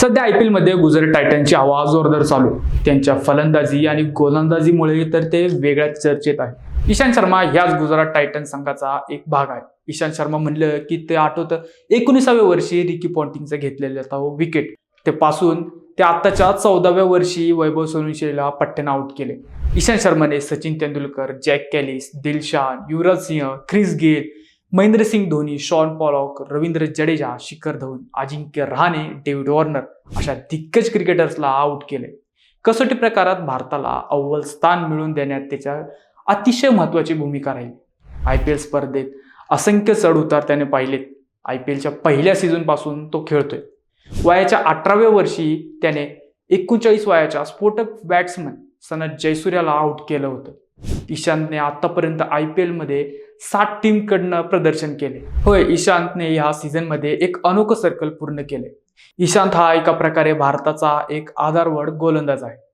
सध्या I P एलमध्ये गुजरात टायटनची हवा जोरदार चालू आहे. त्यांच्या फलंदाजी आणि गोलंदाजीमुळे तर ते वेगळ्याच चर्चेत आहे ईशांत शर्मा ह्याच गुजरात टायटन संघाचा एक भाग आहे. ईशांत शर्मा म्हणलं की ते आठवतं एकोणीसाव्या वर्षी रिकी पॉन्टिंगचं घेतलेलं तो विकेट ते पासून ते आत्ताच्या चौदाव्या वर्षी वैभव सोनवंशीला पट्ट्यानं आउट केले. ईशांत शर्माने Sachin Tendulkar Jacques Kallis Dilshan Yuvraj Singh Chris Gayle Mahendra Singh Dhoni Shaun Pollock Ravindra Jadeja Shikhar Dhawan Ajinkya Rahane David Warner अशा दिग्गज क्रिकेटर्सला आउट केले. कसोटी प्रकारात भारताला अव्वल स्थान मिळवून देण्यात त्याच्या अतिशय महत्त्वाची भूमिका राहील. आय पी एल स्पर्धेत असंख्य चढ उतार त्याने पाहिलेत. आय पी एलच्या पहिल्या सीझनपासून तो खेळतोय. वयाच्या अठराव्या वर्षी त्याने एकोणचाळीस वयाच्या स्फोटक बॅट्समन सनत जयसूर्याला आउट केलं होतं. ईशांतने आतापर्यंत आय पी एलमध्ये सात टीमकडनं प्रदर्शन केले. होय ईशांतने ह्या सीझनमध्ये एक अनोखं सर्कल पूर्ण केले. ईशांत हा एका प्रकारे भारताचा एक आधारवड गोलंदाज आहे.